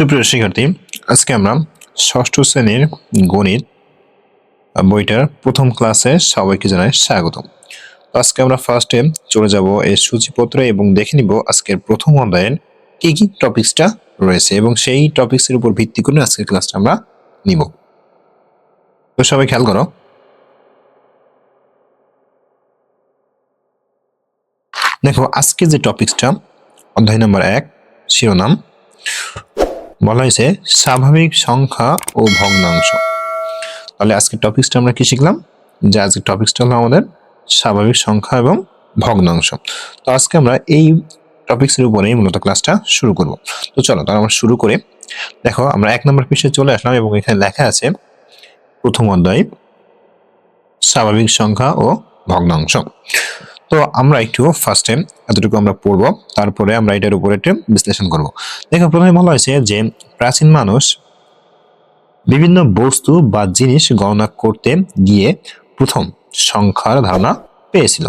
সুপ্রিয় শিক্ষার্থী, আজকে আমরা ষষ্ঠ শ্রেণির গণিত বইটার প্রথম ক্লাসে সবাইকে জানাই স্বাগত আজকে আমরা ফার্স্টে চলে যাব এই সূচিপত্রে এবং দেখে নিব আজকের প্রথম অধ্যায়ের কি কি টপিকসটা রয়েছে এবং সেই টপিকসের উপর ভিত্তি করে আজকের ক্লাসটা আমরা নিব। তো সবাই খেয়াল করো। দেখো, আজকে যে টপিকসটা অধ্যায় নম্বর এক, শিরোনাম। বলা হয়েছে স্বাভাবিক সংখ্যা ও ভগ্নাংশ। তাহলে আজকে টপিকসটা আমরা কি শিখলাম? যে আজকে টপিকসটা হলো আমাদের স্বাভাবিক সংখ্যা এবং ভগ্নাংশ। তো আজকে আমরা এই টপিকসের উপরেই মূলত ক্লাসটা শুরু করব। তো চলো তাহলে আমরা শুরু করে। দেখো, আমরা এক নম্বর পৃষ্ঠে চলে আসলাম এবং এখানে লেখা আছে, প্রথম অধ্যায়, স্বাভাবিক সংখ্যা ও ভগ্নাংশ। তো আমরা একটু ফার্স্ট টাইম এতটুকু আমরা পড়ব, তারপরে আমরা এটার উপরে একটু বিশ্লেষণ করব। দেখো, প্রথমে বলা হয়েছে যে প্রাচীন মানুষ বিভিন্ন বস্তু বা জিনিস গণনা করতে গিয়ে প্রথম সংখ্যার ধারণা পেয়েছিল।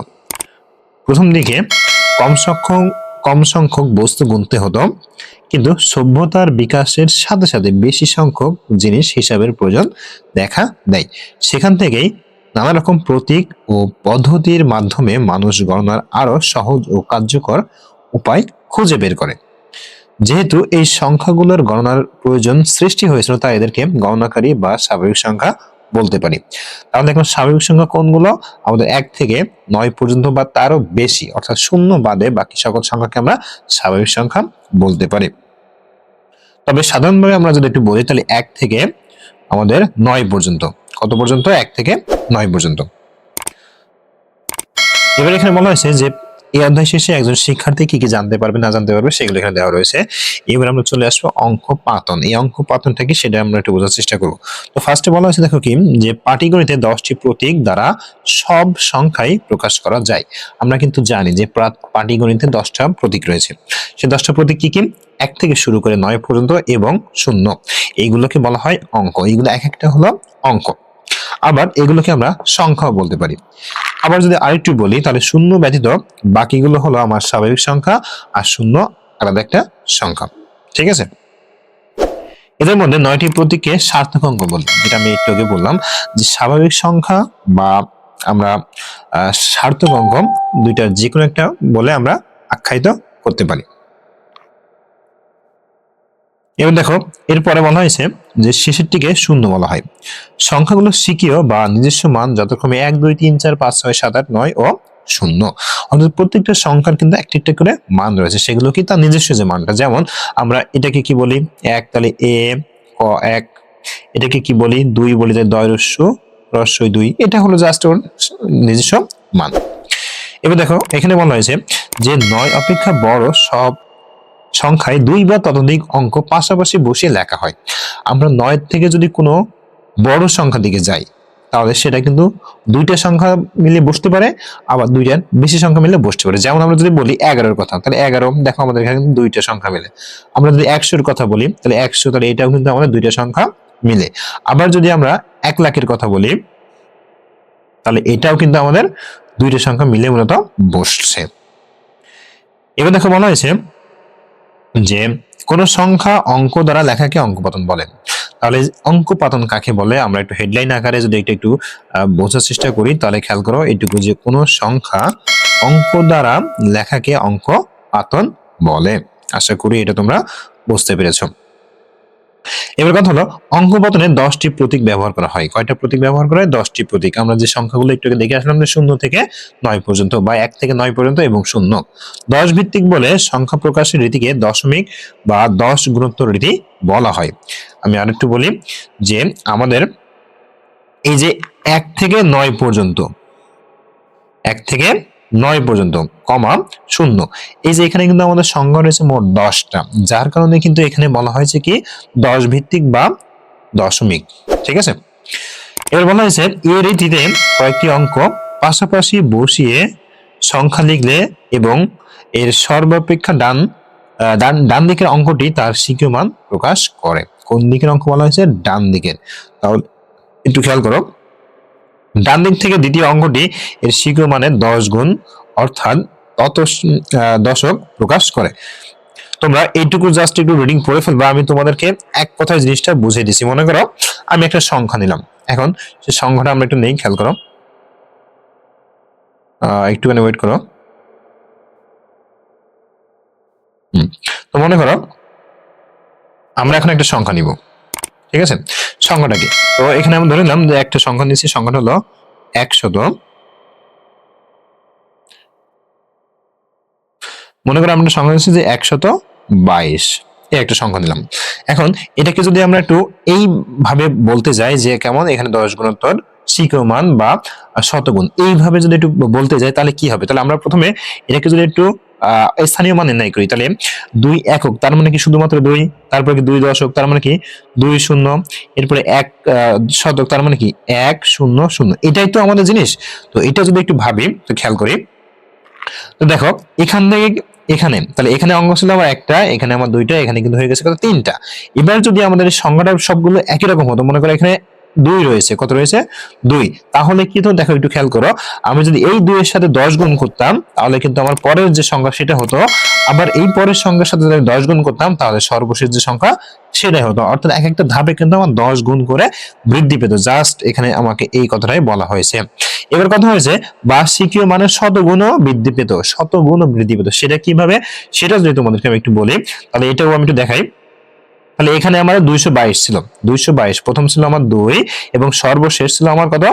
প্রথম দিকে কম সংখ্যক কম সংখ্যক বস্তু গুনতে হতো, কিন্তু সভ্যতার বিকাশের সাথে সাথে বেশি সংখ্যক জিনিস হিসাবের প্রয়োজন দেখা দেয়। সেখান থেকেই নানা রকম প্রতীক ও পদ্ধতির মাধ্যমে মানুষ গণনার আরও সহজ ও কার্যকর উপায় খুঁজে বের করে। যেহেতু এই সংখ্যাগুলোর গণনার প্রয়োজন সৃষ্টি হয়েছিল, তাই এদেরকে গণনাকারী বা স্বাভাবিক সংখ্যা বলতে পারি। তাহলে এখন স্বাভাবিক সংখ্যা কোনগুলো? আমাদের এক থেকে নয় পর্যন্ত বা তারও বেশি, অর্থাৎ শূন্য বাদে বাকি সকল সংখ্যাকে আমরা স্বাভাবিক সংখ্যা বলতে পারি। তবে সাধারণভাবে আমরা যদি একটু বলি, তাহলে এক থেকে আমাদের নয় পর্যন্ত। কত পর্যন্ত? এক থেকে নয় পর্যন্ত। এবার এখানে বলা হয়েছে যে, এই অধ্যায় শেষে একজন শিক্ষার্থী কি কি জানতে পারবে, না জানতে পারবে, সেগুলো এখানে দেওয়া রয়েছে। এবার আমরা চলে আসব অঙ্ক পাতন এই অঙ্ক পাতনটা সেটা আমরা একটু বোঝার চেষ্টা করব। তো ফার্স্টে বলা হয়েছে, দেখো কি, যে পাটিগণিতে দশটি প্রতীক দ্বারা সব সংখ্যাই প্রকাশ করা যায়। আমরা কিন্তু জানি যে পাটিগণিতে দশটা প্রতীক রয়েছে। সে দশটা প্রতীক কি কি? এক থেকে শুরু করে নয় পর্যন্ত এবং শূন্য। এইগুলোকে বলা হয় অঙ্ক। এইগুলো এক একটা হলো অঙ্ক। আবার এগুলোকে আমরা সংখ্যাও বলতে পারি। আবার যদি আরেকটু বলি, তাহলে শূন্য ব্যতীত বাকিগুলো হলো আমার স্বাভাবিক সংখ্যা আর শূন্য আলাদা একটা সংখ্যা। ঠিক আছে? এদের মধ্যে নয়টি প্রতীককে সার্থক অঙ্ক বলি, যেটা আমি একটু আগে বললাম যে স্বাভাবিক সংখ্যা বা আমরা সার্থক অঙ্ক দুইটার যে কোনো একটা বলে আমরা আখ্যায়িত করতে পারি। এবার দেখো, এরপরে বলা হয়েছে যে শেষেরটিকে শূন্য বলা হয়। সংখ্যাগুলো সিকীয় বা নিজস্ব মান যথাক্রমে এক, দুই, তিন, চার, পাঁচ, ছয়, সাত, আট, নয় ও শূন্য। অর্থাৎ প্রত্যেকটা সংখ্যার কিন্তু একটা একটা করে মান রয়েছে। সেগুলো কি? তার নিজস্ব যে মানটা। যেমন আমরা এটাকে কি বলি? এক তাহলে এ, ক, এক। এটাকে কি বলি? দুই বলি যে দয় রস্য, রস্যই দুই। এটা হলো জাস্ট ওর নিজস্ব মান। এবার দেখো, এখানে বলা হয়েছে যে নয় অপেক্ষা বড় সব সংখ্যায় দুই বা ততোধিক অঙ্ক পাশাপাশি বসিয়ে লেখা হয়। আমরা নয় থেকে যদি কোনো বড় সংখ্যা দিকে যাই, তাহলে সেটা কিন্তু দুইটা সংখ্যা মিলে বসতে পারে, আবার দুইটার বেশি সংখ্যা মিলে বসতে পারে। যেমন আমরা যদি বলি এগারোর কথা, তাহলে এগারো, দেখো আমাদের এখানে কিন্তু দুইটা সংখ্যা মিলে। আমরা যদি একশোর কথা বলি, তাহলে একশো, তাহলে এটাও কিন্তু আমাদের দুইটা সংখ্যা মিলে। আবার যদি আমরা এক লাখের কথা বলি, তাহলে এটাও কিন্তু আমাদের দুইটা সংখ্যা মিলে মূলত বসছে। এবার দেখো বলা হয়েছে যে কোনো সংখ্যা অঙ্ক দ্বারা লেখাকে অঙ্কপাতন বলে। তাহলে অঙ্কপাতন কাকে বলে? আমরা একটু হেডলাইন আকারে যদি একটু একটু বোঝার চেষ্টা করি, তাহলে খেয়াল করো এটুকু যে কোনো সংখ্যা অঙ্ক দ্বারা লেখাকে অঙ্কপাতন বলে। আশা করি এটা তোমরা বুঝতে পেরেছ। এবার কথা হলো অঙ্কপতনে দশটি প্রতীক ব্যবহার করা হয়। কয়টা প্রতীক ব্যবহার করা হয়? দশটি প্রতীক। আমরা যে সংখ্যাগুলো একটু দেখে আসলাম যে শূন্য থেকে নয় পর্যন্ত বা এক থেকে নয় পর্যন্ত এবং শূন্য। দশ ভিত্তিক বলে সংখ্যা প্রকাশের রীতিকে দশমিক বা দশ গুণোত্তর রীতি বলা হয়। আমি আরেকটু বলি যে আমাদের এই যে এক থেকে নয় পর্যন্ত, এক থেকে নয় পর্যন্ত, কমা শূন্য। এই যে এখানে কিন্তু আমাদের সংখ্যা রয়েছে মোট দশটা, যার কারণে কিন্তু এখানে বলা হয়েছে কি? দশ ভিত্তিক বা দশমিক, ঠিক আছে? এবার বলা হয়েছে, এই রীতিতে কয়েকটি অঙ্ক পাশাপাশি বসিয়ে সংখ্যা লিখলে এবং এর সর্বাপেক্ষা ডান ডান ডান দিকের অঙ্কটি তার সিকিউ মান প্রকাশ করে। কোন দিকের অঙ্ক বলা হয়েছে? ডান দিকের। তাহলে একটু খেয়াল করো। ডান দিক থেকে দ্বিতীয় অঙ্কটি এর সিকিউ মানে দশ গুণ, অর্থাৎ তত দশক প্রকাশ করে। তোমরা এইটুকু জাস্ট একটু রিডিং পড়ে ফেলবা, আমি তোমাদেরকে এক কথায় জিনিসটা বুঝিয়ে দিছি। মনে করো, আমি একটা সংখ্যা নিলাম। এখন সেই সংখ্যাটা আমরা একটু নেই, খেয়াল করো। একটুখানি ওয়েট করো। তো মনে করো, আমরা এখন একটা সংখ্যা নিব। ঠিক আছে? সংখ্যাটা কি? তো এখানে আমি ধরে নিলাম যে একটা সংখ্যা নিচ্ছি সংখ্যাটা হলো একশত মনে করো আমরা সংখ্যা নিচ্ছি যে একশত বাইশ। এই একটা সংখ্যা নিলাম। এখন এটাকে যদি আমরা একটু এইভাবে বলতে যাই যে কেমন, এখানে দশ গুণোত্তর শিখীয় মান বা শতগুণ। এইভাবে যদি একটু বলতে যাই তাহলে কি হবে? তাহলে আমরা প্রথমে এটাকে যদি একটু স্থানীয় মান নির্ণয় করি। তাহলে দুই একক, তার মানে কি শুধুমাত্র দুই? তারপরে কি দুই দশক, তার মানে কি দুই শূন্য। এরপরে এক শতক, তার মানে কি এক শূন্য শূন্য। এটাই তো আমাদের জিনিস। তো এটা যদি একটু ভাবি, তো খেয়াল করি। তো দেখো, এখান থেকে এখানে, তাহলে এখানে অঙ্ক ছিল আমার একটা, এখানে আমার দুইটা, এখানে কিন্তু হয়ে গেছে কত তিনটা। এবার যদি আমাদের সংখ্যাটা সবগুলো একই রকম হতো, মনে করো এখানে দুই রয়েছে। কত রয়েছে? দুই। তাহলে কি তো দেখো, একটু খেয়াল করো। আমি যদি এই দুইয়ের সাথে দশ গুণ করতাম, তাহলে কিন্তু আমার পরের যে সংখ্যা সেটা হতো। আবার এই পরের সংখ্যার সাথে যদি দশ গুণ করতাম, তাহলে সর্বশেষ যে সংখ্যা সেটাই হতো। অর্থাৎ এক একটা ধাপে কিন্তু আমার দশ গুণ করে বৃদ্ধি পেত। জাস্ট এখানে আমাকে এই কথাটাই বলা হয়েছে। এবার কথা হয়েছে, বার্ষিকীয় মানে শতগুণও বৃদ্ধি পেত। শতগুণও বৃদ্ধি পেত। সেটা কীভাবে? সেটা যদি তোমাদেরকে আমি একটু বলি, তাহলে এটাও আমি একটু দেখাই। তাহলে এখানে আমার দুইশো বাইশ ছিল। দুইশো বাইশ, প্রথম ছিল আমার দুই এবং সর্বশেষ ছিল আমার কত?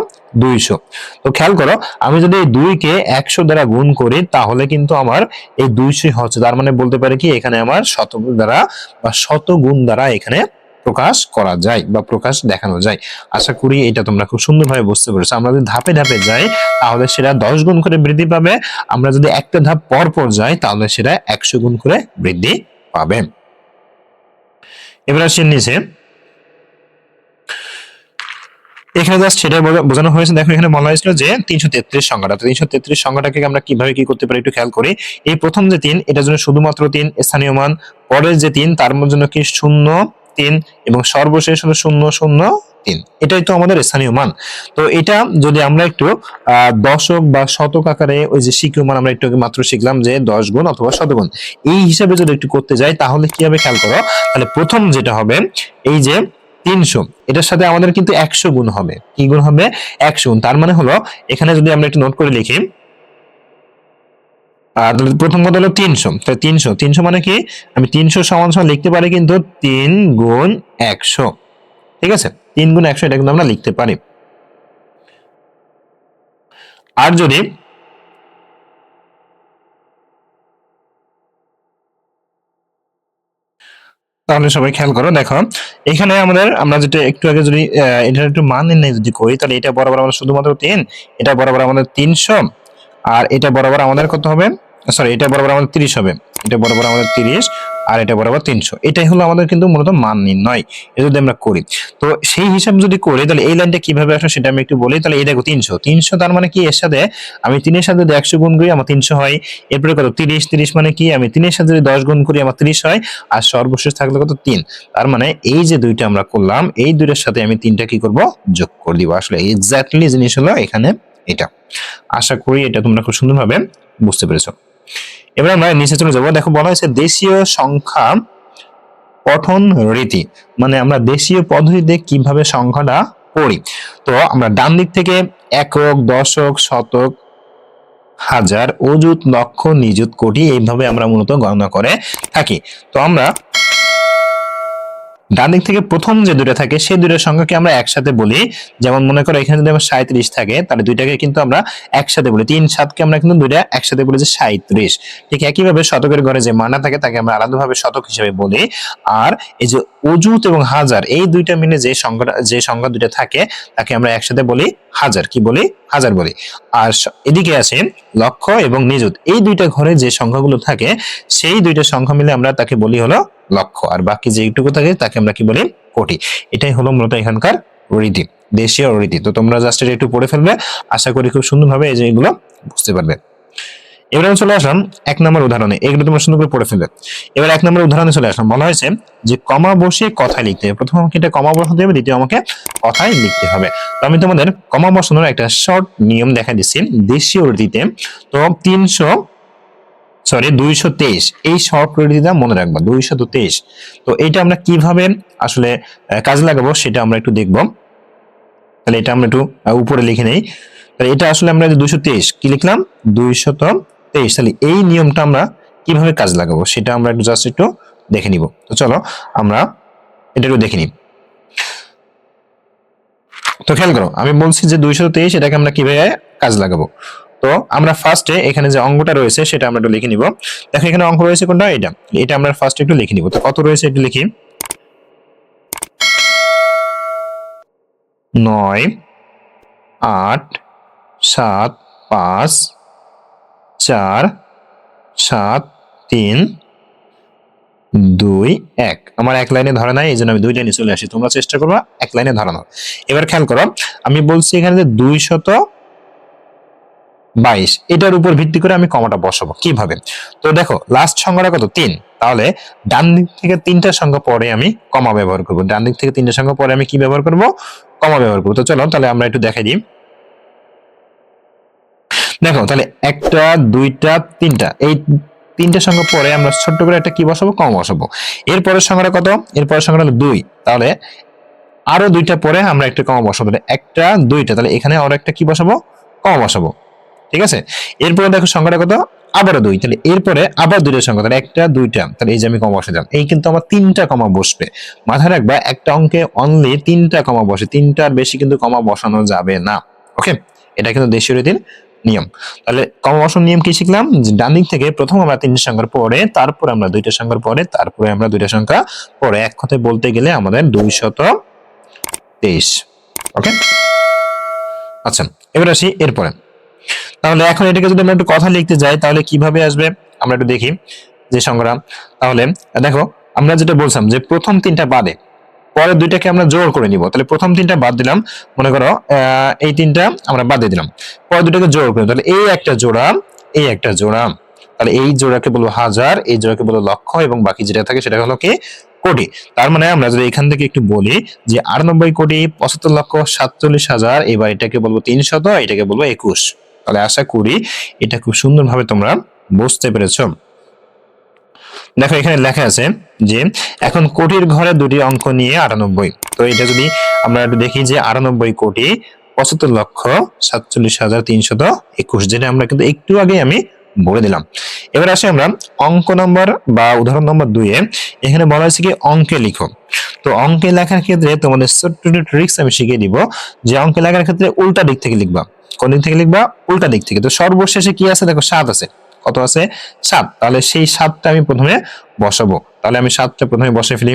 দুইশো। তো খেয়াল করো, আমি যদি এই দুইকে একশো দ্বারা গুণ করি, তাহলে কিন্তু আমার এই দুইশোই হচ্ছে। তার মানে বলতে পারি কি, এখানে আমার শতগুণ দ্বারা বা শত গুণ দ্বারা এখানে প্রকাশ করা যায় বা প্রকাশ দেখানো যায়। আশা করি এটা তোমরা খুব সুন্দরভাবে বুঝতে পেরেছ। আমরা যদি ধাপে ধাপে যাই, তাহলে সেটা দশ গুণ করে বৃদ্ধি পাবে। আমরা যদি একটা ধাপ পর পর যাই, তাহলে সেটা একশো গুণ করে বৃদ্ধি পাবে। এবার আসছে নিচে। এখানে জাস্ট সেটা বোঝা- বোঝানো হয়েছে। দেখো এখানে বলা হয়েছিল যে তিনশো তেত্রিশ সংখ্যাটা। তিনশো তেত্রিশ সংখ্যাটাকে আমরা কীভাবে কি করতে পারি একটু খেয়াল করি। এই প্রথম যে তিন, এটার জন্য শুধুমাত্র তিন স্থানীয় মান। পরের যে তিন, তার জন্য কি শূন্য তিন এবং সর্বশেষ হলো শূন্য শূন্য তিন। এটাই তো আমাদের স্থানীয় মান। তো এটা যদি আমরা একটু দশক বা শতক আকারে ওই যে শিখীয় মান আমরা একটু মাত্র শিখলাম যে দশ গুণ অথবা শতগুণ এই হিসাবে যদি একটু করতে যাই, তাহলে কি হবে খেয়াল করো? তাহলে প্রথম যেটা হবে, এই যে তিনশো। এটার সাথে আমাদের কিন্তু একশো গুণ হবে। কি গুণ হবে? একশো গুণ। তার মানে হলো, এখানে যদি আমরা একটু নোট করে লিখি আর প্রথম কথা হলো তিনশো। তাহলে তিনশো। তিনশো মানে কি? আমি তিনশো সমান সমান লিখতে পারি কিন্তু তিন গুণ একশো। ঠিক আছে? তিন গুণ একশো, এটা কিন্তু আমরা লিখতে পারি। আর যদি তাহলে সবাই খেয়াল করো, দেখো, এখানে আমাদের, আমরা যেটা একটু আগে যদি এটার একটু মান নির্ণয় যদি করি, তাহলে এটা বরাবর আমাদের শুধুমাত্র তিন, এটা বরাবর আমাদের তিনশো, আর এটা বরাবর আমাদের কত হবে? সরি এটা বরাবর আমাদের তিরিশ হবে। এটা বরাবর আমাদের তিরিশ, আর এটা বরাবর তিনশো। এটাই হলো আমাদের কিন্তু মূলত মান নির্ণয়, এটা যদি আমরা করি। তো সেই হিসাব যদি করি, তাহলে এই লাইনটা কীভাবে আসে সেটা আমি একটু বলি। তাহলে এই দেখো তিনশো। তিনশো তার মানে কি? এর সাথে আমি তিনের সাথে যদি একশো গুণ করি, আমার তিনশো হয়। এরপরে কত? তিরিশ। তিরিশ মানে কি? আমি তিনের সাথে যদি দশ গুণ করি, আমার তিরিশ হয়। আর সর্বশেষ থাকলে কত? তিন। তার মানে এই যে দুইটা আমরা করলাম, এই দুইটার সাথে আমি তিনটা কি করব? যোগ করে দিব। আসলে এক্স্যাক্টলি জিনিস হলো এখানে এটা। আশা করি এটা তোমরা খুব সুন্দরভাবে বুঝতে পেরেছ। এবার আমরা নিচে চলে যাব। দেখো বলা হয়েছে দেশীয় সংখ্যা পঠন রীতি। মানে আমরা দেশীয় পদ্ধতিতে কীভাবে সংখ্যাটা পড়ি। তো আমরা ডান দিক থেকে একক, দশক, শতক, হাজার, অযুত, লক্ষ, নিযুত, কোটি এইভাবে আমরা মূলত গণনা করে থাকি। তো আমরা ডান দিক থেকে প্রথম যে দুটো থাকে, সেই দুটোর সংখ্যাকে আমরা একসাথে বলি। যেমন মনে করো এখানে যদি আমার সাঁত্রিশ থাকে, তাহলে দুইটাকে কিন্তু আমরা একসাথে বলি। তিন সাতকে আমরা কিন্তু দুইটা একসাথে বলি যে সাঁত্রিশ ঠিক একইভাবে শতকের ঘরে যে মানা থাকে, তাকে আমরা আলাদাভাবে শতক হিসেবে বলি। আর এই যে অজুত এবং হাজার, এই দুইটা মিলে যে সংখ্যাটা যে সংখ্যা দুইটা থাকে, তাকে আমরা একসাথে বলি হাজার। কি বলি? হাজার বলি। আর এদিকে আছে লক্ষ এবং নিযুত। এই দুইটা ঘরে যে সংখ্যাগুলো থাকে, সেই দুইটা সংখ্যা মিলে আমরা তাকে বলি হলো লক্ষ। আর বাকি যেটুকু থাকে, তাকে আমরা কি বলি? কোটি। এটাই হলো মূলত এখানকার রীতি, দেশীয় রীতি। তো তোমরা জাস্ট এটা একটু পড়ে ফেলবে। আশা করি খুব সুন্দরভাবে এই এগুলো বুঝতে পারবে। এবার আমি চলে আসলাম এক নম্বর উদাহরণে। এগুলো তোমরা সুন্দর করে পড়ে ফেলবে। এবার এক নম্বর উদাহরণে চলে আসলাম। বলা হয়েছে যে কমা বসিয়ে কথায় লিখতে হবে। প্রথম আমাকে এটা কমা বসাতে হবে, দ্বিতীয় আমাকে কথায় লিখতে হবে। তো আমি তোমাদের কমা বসানোর একটা শর্ট নিয়ম দেখা দিচ্ছি দেশীয় রীতিতে। তো তিনশো সরি দুইশো তেইশ। এই শর্ট পরিধিটা মনে রাখবা, দুইশো তেইশ। তো এটা আমরা কীভাবে আসলে কাজে লাগাবো সেটা আমরা একটু দেখব। তাহলে এটা আমরা একটু উপরে লিখে নেই। তাহলে এটা আসলে আমরা দুইশো তেইশ, কি লিখলাম? দুইশত তেইশ। তাহলে এই নিয়মটা আমরা কীভাবে কাজে লাগাবো সেটা আমরা একটু জাস্ট একটু দেখে নিব। তো চলো আমরা এটা একটু দেখে নিই। তো খেয়াল করো, আমি বলছি যে দুইশো তেইশ এটাকে আমরা কীভাবে কাজ লাগাবো? তো আমরা ফার্স্টে এখানে যে অঙ্কটা রয়েছে সেটা আমরা একটু লিখে নিব। দেখো এখানে অঙ্ক রয়েছে কোনটা? এটা। এটা আমরা ফার্স্টে একটু লিখে নিব। তো কত রয়েছে একটু লিখি। নয়, আট, সাত, পাঁচ চার, সাত, তিন, দুই, এক। আমার এক লাইনে ধরা নাই এই জন্য আমি দুই লাইনে চলে আসি। তোমরা চেষ্টা করবা এক লাইনে ধরানোর। এবার খেয়াল করো, আমি বলছি এখানে যে দুই শত বাইশ, এটার উপর ভিত্তি করে আমি কমাটা বসাবো। কীভাবে? তো দেখো লাস্ট সংখ্যাটা কত? তিন। তাহলে ডান দিক থেকে তিনটা সংখ্যা পরে আমি কমা ব্যবহার করব। ডান দিক থেকে তিনটা সংখ্যা পরে আমি কি ব্যবহার করব? কমা ব্যবহার করব। তো চলো, তাহলে আমরা একটু দেখাই দিই। দেখো, তাহলে একটা, দুইটা, তিনটা। এই তিনটা সংখ্যা পরে আমরা ছোট্ট করে একটা কি বসাবো? কম বসাবো। এরপরের সংখ্যাটা কত? এরপরের সংখ্যাটা হলো দুই। তাহলে আরও দুইটা পরে আমরা একটা কমা বসাবো। তাহলে একটা, দুইটা। তাহলে এখানে আরও একটা কি বসাবো? কমা বসাবো। ঠিক আছে? এরপরে দেখো সংখ্যাটা কত? আবারও দুই। তাহলে এরপরে আবার দুইটা সংখ্যা। তাহলে একটা, দুইটা। তাহলে এই যে আমি কমা বসে দিলাম। এই কিন্তু আমার তিনটা কমা বসবে। মাথায় রাখবা, একটা অঙ্কে অনলি তিনটা কমা বসে। তিনটার বেশি কিন্তু কমা বসানো যাবে না। ওকে এটা কিন্তু দেশীয় রীতির নিয়ম। তাহলে কমা বসানোর নিয়ম কি শিখলাম? ডান দিক থেকে প্রথম আমরা তিনটা সংখ্যার পরে, তারপর আমরা দুইটা সংখ্যার পরে, তারপরে আমরা দুইটা সংখ্যা পরে। এক কথায় বলতে গেলে আমাদের দুইশত তেইশ। ওকে আচ্ছা এবার আসি এরপরে। তাহলে এখন এটাকে যদি আমরা একটু কথা লিখতে যাই, তাহলে কীভাবে আসবে? আমরা একটু দেখি যে সংগ্রাম তাহলে দেখো, আমরা যেটা বলছিলাম যে প্রথম তিনটা বাদে পরের দুইটাকে আমরা জোর করে নিব। তাহলে প্রথম তিনটা বাদ দিলাম। মনে করো এই তিনটা আমরা বাদ দিয়ে দিলাম। পরের দুটাকে জোর করে তাহলে এই একটা জোড়া, এই একটা জোড়া। তাহলে এই জোড়াকে বলব হাজার, এই জোড়াকে বলব লক্ষ এবং বাকি যেটা থাকে সেটা হলো কি? কোটি। তার মানে আমরা যদি এখান থেকে একটু বলি যে আটানব্বই কোটি, পঁচাত্তর লক্ষ, সাতচল্লিশ হাজার, এবার এটাকে বলব তিনশত, এটাকে বলব একুশ। তাহলে আশা করি এটা খুব সুন্দরভাবে তোমরা বুঝতে পেরেছ। দেখো এখানে লেখা আছে যে এখন কোটির ঘরে দুটি অঙ্ক নিয়ে আটানব্বই। তো এটা যদি আমরা একটু দেখি যে আটানব্বই কোটি পঁচাত্তর লক্ষ সাতচল্লিশ হাজার তিনশত একুশ, যেটা আমরা কিন্তু একটু আগে আমি বলে দিলাম। এবার আসি আমরা অঙ্ক নম্বর বা উদাহরণ নম্বর দুইয়ে। এখানে বলা হয়েছে কি অঙ্কে লিখো। তো অঙ্কে লেখার ক্ষেত্রে তোমাদের ছোট্ট ট্রিক্স আমি শিখিয়ে দিব যে অঙ্কে লেখার ক্ষেত্রে উল্টা দিক থেকে লিখবা। কোন দিক থেকে লিখবা? উল্টা দিক থেকে। তো সর্বশেষে কি আছে? দেখো সাত আছে। কত আছে? সাত। তাহলে সেই সাতটা আমি প্রথমে বসাবো। তাহলে আমি সাতটা প্রথমে বসে ফেলি।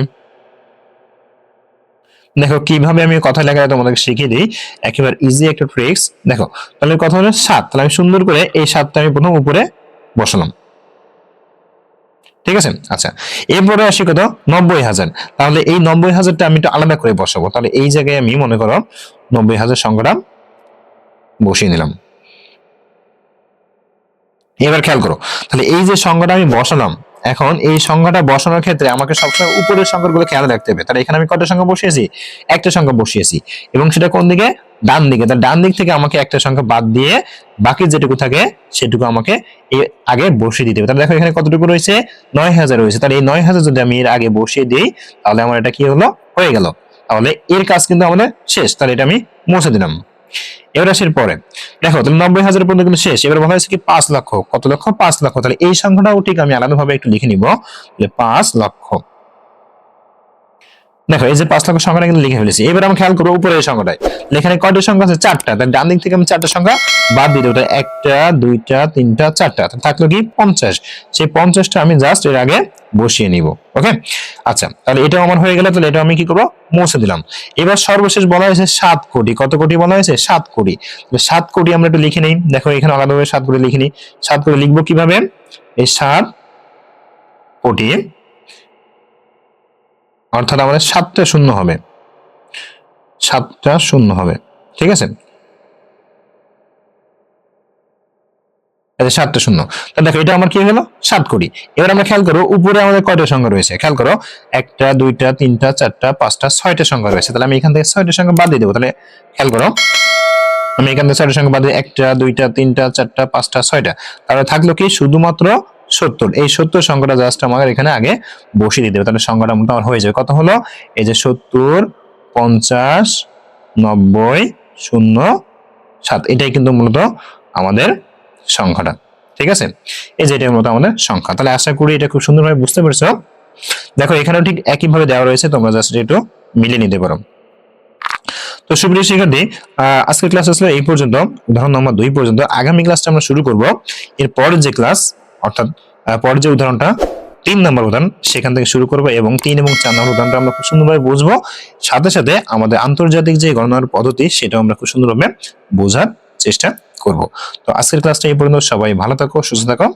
দেখো, কীভাবে আমি কথা লেখা তোমাদেরকে শিখিয়ে দিই? একেবারে ইজি একটা ট্রিক্স দেখো, তাহলে কথা হলো সাত। তাহলে আমি সুন্দর করে এই সাতটা আমি প্রথম উপরে বসালাম। ঠিক আছে? আচ্ছা এরপরে আসি কত? নব্বই হাজার। তাহলে এই নব্বই হাজারটা আমি একটু আলাদা করে বসাবো। তাহলে এই জায়গায় আমি মনে করো নব্বই হাজার সংখ্যাটা বসিয়ে নিলাম। এবার খেয়াল করো। তাহলে এই যে সংখ্যাটা আমি বসালাম, এখন এই সংখ্যাটা বসানোর ক্ষেত্রে আমাকে সবসময় উপরের সংখ্যাগুলো খেয়াল রাখতে হবে। তাহলে এখানে আমি কটা সংখ্যা বসিয়েছি? একটা সংখ্যা বসিয়েছি। এবং সেটা কোন দিকে? ডান দিকে। তাহলে ডান দিক থেকে আমাকে একটা সংখ্যা বাদ দিয়ে বাকি যেটুকু থাকে সেটুকু আমাকে এর আগে বসিয়ে দিতে হবে। তাহলে দেখো এখানে কতটুকু রয়েছে? নয় হাজার রয়েছে। তাহলে এই নয় হাজার যদি আমি এর আগে বসিয়ে দিই, তাহলে আমার এটা কি হলো? হয়ে গেল। তাহলে এর কাজ কিন্তু আমাদের শেষ। তাহলে এটা আমি মুছে দিলাম। এবার আসের পরে। দেখো, তাহলে নব্বই হাজার পর্যন্ত কিন্তু শেষ। এবার বলা হয়েছে কি পাঁচ লক্ষ। কত লক্ষ? পাঁচ লক্ষ। তাহলে এই সংখ্যাটাও ঠিক আমি আলাদাভাবে একটু লিখে নিব যে পাঁচ লক্ষ। দেখো, এই যে পাঁচ লক্ষ সংখ্যাটা কিন্তু লিখে ফেলেছি। এবার আমি খেয়াল করব উপরের সংখ্যাটায়। তাহলে এখানে কয়টা সংখ্যা আছে? চারটা। তাহলে ডান দিক থেকে আমি চারটা সংখ্যা বাদ দেবো তাহলে একটা, দুইটা, তিনটা, চারটা। থাকল কি? পঞ্চাশ। সেই পঞ্চাশটা আমি জাস্ট এর আগে বসিয়ে নিব। ওকে? আচ্ছা তাহলে এটাও আমার হয়ে গেল। তাহলে এটা আমি কি করব? মুছে দিলাম। এবার সর্বশেষ বলা হয়েছে সাত কোটি। কত কোটি বলা হয়েছে? সাত কোটি। সাত কোটি আমরা একটু লিখে নিই। দেখো, এখানে আলাদাভাবে সাত কোটি লিখে নিই। সাত কোটি লিখব কীভাবে? এই সাত কোটি অর্থাৎ আমাদের সাতটা শূন্য হবে। সাতটা শূন্য হবে। ঠিক আছে? আচ্ছা সাতটা শূন্য। তাহলে দেখো, এটা আমার কি হলো সাত কোটি এবার আমরা খেয়াল করো, উপরে আমাদের কয়টা সংখ্যা রয়েছে? খেয়াল করো, একটা, দুইটা, তিনটা, চারটা, পাঁচটা, ছয়টা সংখ্যা রয়েছে। তাহলে আমি এখান থেকে ছয়টা সংখ্যা বাদ দিয়ে দেবো। তাহলে খেয়াল করো, আমি এখান থেকে ছয়টা সংখ্যা বাদ দিয়ে একটা, দুইটা, তিনটা, চারটা, পাঁচটা, ছয়টা। তাহলে থাকল কি? শুধুমাত্র সত্তর। এই সত্তর সংখ্যাটা জাস্ট আমাদের এখানে আগে বসিয়ে দিতে হবে, তাহলে সংখ্যাটা মোটামুটি হয়ে যাবে। কত হলো? এই যে সত্তর, পঞ্চাশ, নব্বই, শূন্য, সাত। এটাই কিন্তু মূলত আমাদের সংখ্যাটা। ঠিক আছে? এই যে এটার মতো আমাদের সংখ্যা। তাহলে আশা করি এটা খুব সুন্দরভাবে বুঝতে পেরেছ। দেখো, এখানেও ঠিক একইভাবে দেওয়া রয়েছে, তোমরা জাস্ট একটু মিলিয়ে নিতে পারো। তো সুপ্রিয় শিক্ষার্থী আজকের ক্লাস আসলে এই পর্যন্ত। উদাহরণ নম্বর দুই পর্যন্ত। আগামী ক্লাসটা আমরা শুরু করব। এর পরের যে ক্লাস অর্থাৎ পরের যে উদাহরণটা, তিন নম্বর উদাহরণ, সেখান থেকে শুরু করব এবং তিন এবং চার নম্বর উদাহরণটা আমরা খুব সুন্দরভাবে বুঝব। সাথে সাথে আমাদের আন্তর্জাতিক যে গণনার পদ্ধতি, সেটাও আমরা খুব সুন্দরভাবে বোঝার চেষ্টা করব। তো আজকের ক্লাসটা এই পর্যন্ত, সবাই ভালো থাকো, সুস্থ থাকো।